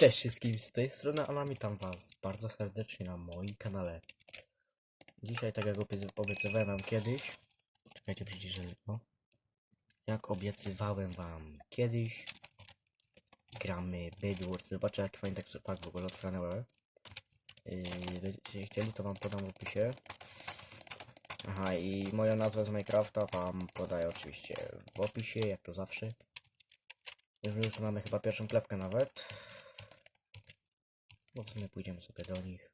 Cześć wszystkim z tej strony Alan, witam was bardzo serdecznie na moim kanale. Dzisiaj, tak jak obie- obiecywałem wam kiedyś, czekajcie przyciszę no. Jak obiecywałem wam kiedyś, gramy Bedwars. Zobaczcie jaki fajny tekstur pack w ogóle od Franewell. Yy, chcieli, to wam podam w opisie. Aha, i moją nazwę z Minecrafta wam podaję oczywiście w opisie, jak to zawsze. Już mamy chyba pierwszą klepkę nawet. Bo w sumie pójdziemy sobie do nich.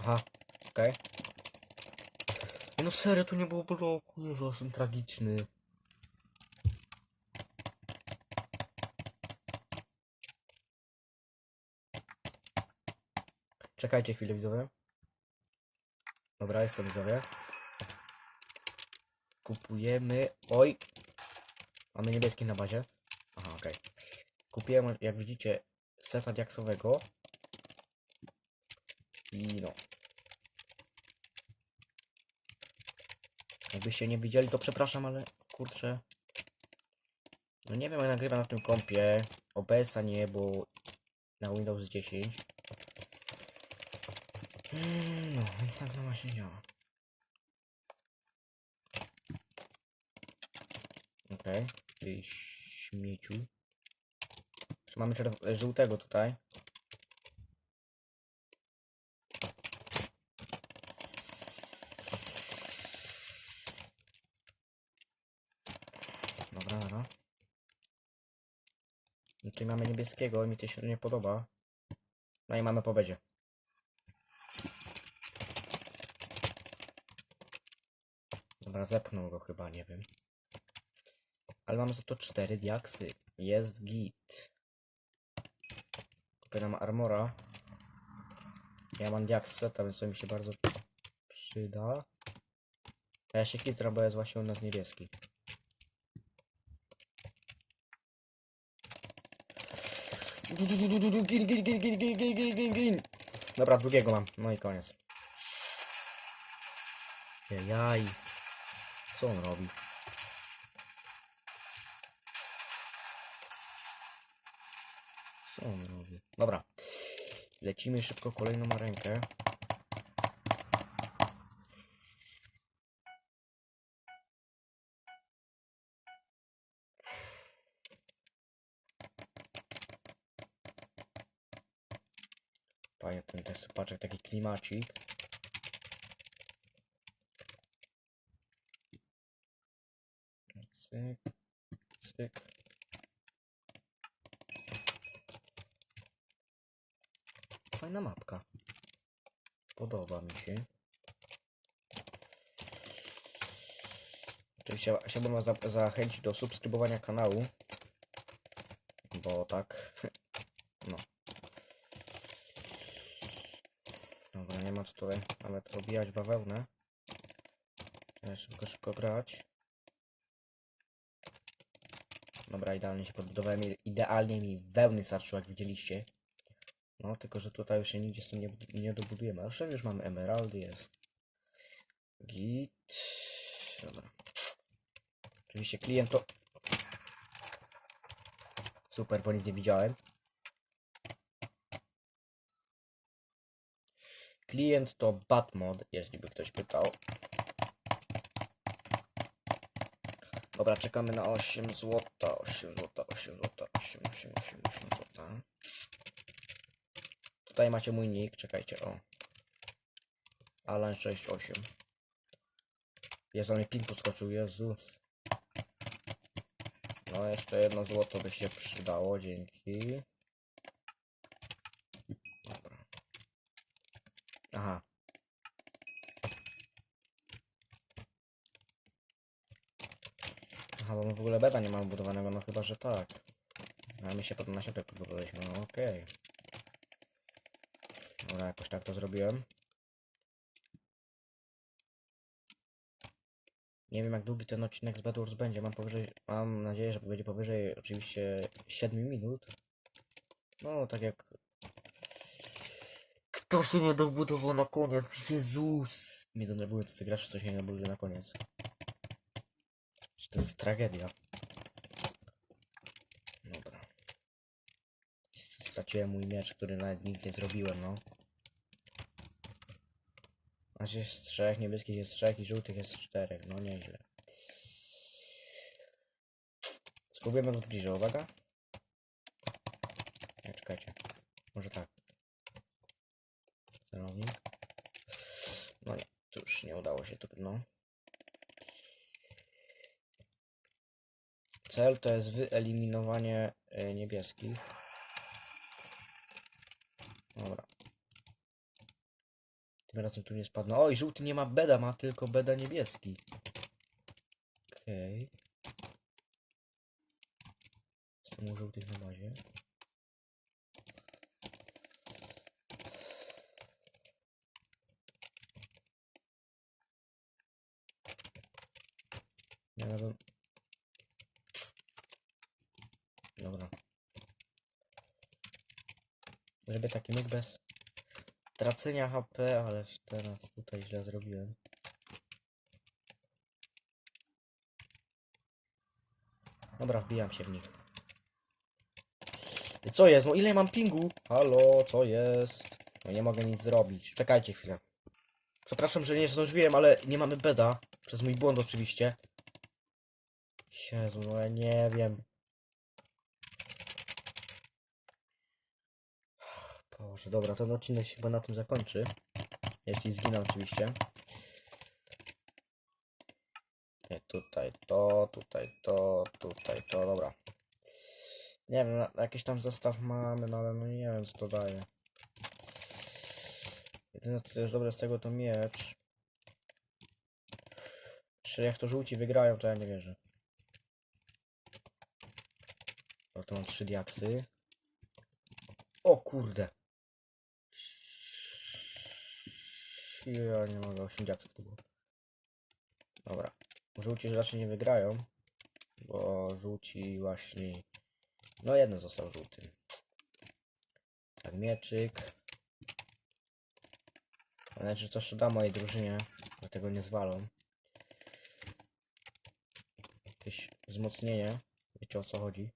Aha, okej. No serio, tu nie było bloku, Jezu, jestem tragiczny. Czekajcie chwilę widzowie. Dobra, jestem widzowie. Kupujemy... Oj! Mamy niebieski na bazie. Aha, okej. Kupiłem, jak widzicie, seta diaksowego. I no. Jakbyście nie widzieli, to przepraszam, ale kurczę. No nie wiem, jak nagrywam na tym kompie. OBS-a nie, bo na Windows 10. Mm, No, więc tak to właśnie działa. Okej, okay. Śmieciu. Mamy czerw- żółtego tutaj. Dobra, dobra. I tutaj mamy niebieskiego mi to się nie podoba. No i mamy powiedzie. Dobra, zepchnął go chyba, nie wiem. Ale mam za to 4 diaksy. Jest git. Kupię nam armora. Ja mam diakseta, więc to mi się bardzo przyda. A ja się kitram, bo jest właśnie u nas niebieski. Dobra, drugiego mam. No i koniec. Jaj. Co on robi? Co on robi? Dobra. Lecimy szybko kolejną rękę. Panie, ten test, patrz jak taki klimacik. Cyk, cyk. Fajna mapka. Podoba mi się. Oczywiście chciałbym was za zachęcić do subskrybowania kanału. Bo tak. No. Dobra, nie ma co tutaj nawet obijać bawełnę. Trzeba szybko, szybko grać. Dobra, idealnie się podbudowałem. Idealnie mi wełny starczyło, jak widzieliście. No, tylko że tutaj już się nigdzie z tym nie, nie dobudujemy. Ale wszędzie już mamy emeraldy, jest. Git. Dobra. Oczywiście klient to... Super, bo nic nie widziałem. Klient to Batmod, jeśli by ktoś pytał. Dobra, czekamy na 8 złota, 8 złota, 8 złota, 8, 8, 8, 8 złota. Tutaj macie mój nick, czekajcie, o. Alan68. Jezu, mi ping podskoczył, Jezus. No, jeszcze jedno złoto by się przydało, dzięki. Dobra. Aha. Aha, bo my w ogóle beta nie mamy budowanego, no chyba, że tak. A my się potem na środek budowaliśmy, no okej. Dobra, jakoś tak to zrobiłem. Nie wiem jak długi ten odcinek z Bedwars będzie, mam, powyżej, mam nadzieję, że będzie powyżej oczywiście 7 minut. No, tak jak... Kto się nie dobudował na koniec? Jezus! Nie Mnie denerwują te gracze, co się nie dobuduje na koniec. To jest tragedia. Dobra. Straciłem mój miecz, który nawet nic nie zrobiłem, no. Aż jest trzech, niebieskich jest trzech i żółtych jest czterech, no nieźle. Spróbujemy od bliżej, uwaga. Nie, czekajcie. Może tak. Celownik. No nie, to już nie udało się, trudno. Cel to jest wyeliminowanie e, niebieskich. Dobra. Tym razem tu nie spadną. Oj, żółty nie ma beda, ma tylko beda niebieski. Okej. Jestem u żółtych na bazie. Nie wiem. Dobra. Zrobię taki myk bez tracenia HP, ależ teraz tutaj źle zrobiłem. Dobra, wbijam się w nich. Co jest? No ile mam pingu? Halo, co jest? No nie mogę nic zrobić. Czekajcie chwilę. Przepraszam, że nie zdążyłem, ale nie mamy beda. Przez mój błąd oczywiście. Jezu, no ja nie wiem. Boże, dobra, ten odcinek się chyba na tym zakończy. Jeśli zginę oczywiście. Nie, tutaj to, tutaj to, tutaj to, dobra. Nie wiem, jakiś tam zestaw mamy, no ale no nie wiem co to daje. Jedyne co jest dobre z tego to miecz. Czy jak to żółci wygrają, to ja nie wierzę. O, to mam trzy diaksy. O kurde. Ja nie mogę, 8 diaksów to było. Dobra. Żółci raczej nie wygrają. Bo żółci właśnie... No jeden został żółty. Tak, mieczyk. Znaczy coś to da mojej drużynie. Dlatego nie zwalą. Jakieś wzmocnienie. Wiecie o co chodzi.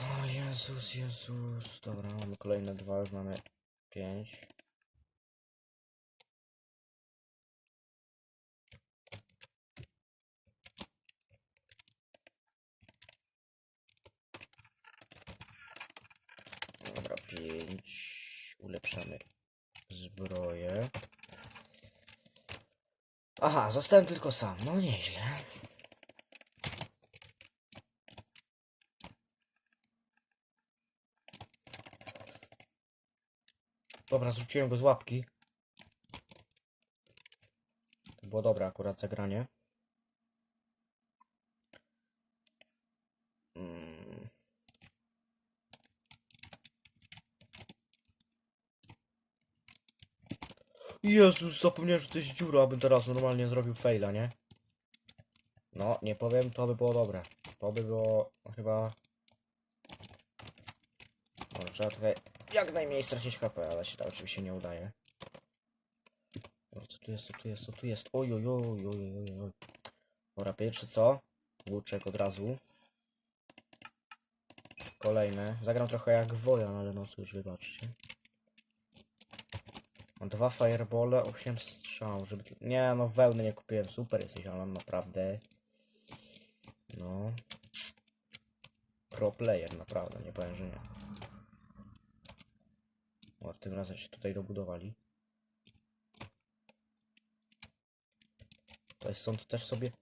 O Jezus, Jezus. Dobra, mamy kolejne dwa, już mamy pięć. Dobra, pięć. Ulepszamy zbroję. Aha, zostałem tylko sam. No nieźle. Dobra, zrzuciłem go z łapki. To było dobre akurat zagranie. Mm. Jezus, zapomniałem, że to jest dziura, abym teraz normalnie zrobił faila, nie? No, nie powiem, to by było dobre. To by było chyba... Trzeba trochę jak najmniej stracić HP, ale się to oczywiście nie udaje. Dobra, co tu jest, co tu jest, co tu jest? Oj, oj, oj, oj, oj, oj. Dobra, pierwszy co? Łuczek od razu. Kolejne. Zagram trochę jak wojan, ale no cóż, wybaczcie. Mam dwa firebole, 8 strzał, żeby... Nie, no wełny nie kupiłem, super jesteś, Alan, naprawdę. No. Pro player, naprawdę, nie powiem, że nie. O, tym razem się tutaj dobudowali. To jest sąd też sobie...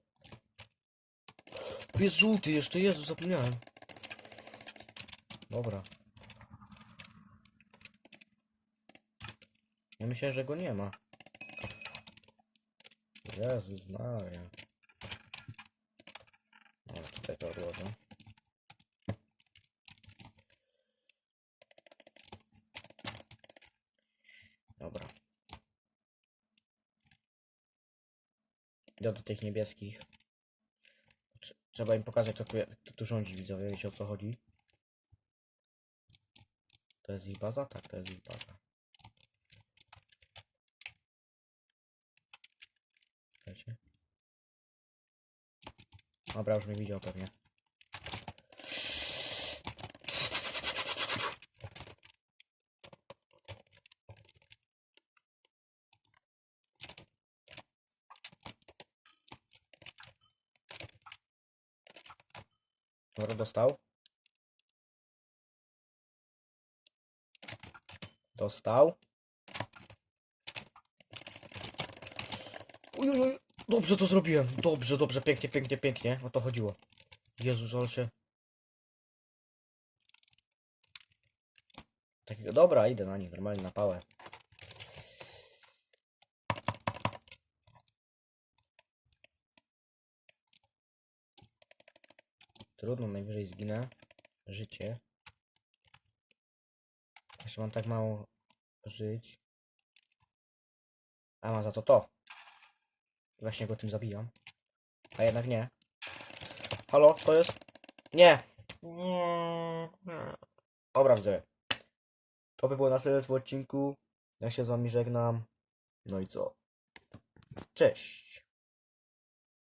Jest żółty jeszcze, Jezu, zapomniałem. Dobra. Ja myślałem, że go nie ma. Jezus Maria. No, tutaj to odłożę. Dobra. Do tych niebieskich. Trze- Trzeba im pokazać, kto tu, kto tu rządzi, widzowie. Wiecie o co chodzi? To jest ich baza? Tak, to jest ich baza. Czekajcie. Dobra, już mnie widział pewnie. Dobra, dostał. Dostał. Uj, uj, uj. Dobrze to zrobiłem. Dobrze, dobrze, pięknie, pięknie, pięknie. O to chodziło. Jezus, ale się... Takiego... Dobra, idę na nich, normalnie na pałę. Trudno, najwyżej zginę. Życie. Jeszcze mam tak mało żyć. A mam za to to. I właśnie go tym zabijam. A jednak nie. Halo, to jest? Nie! Dobra, widzę. To by było na tyle w odcinku. Ja się z wami żegnam. No i co? Cześć!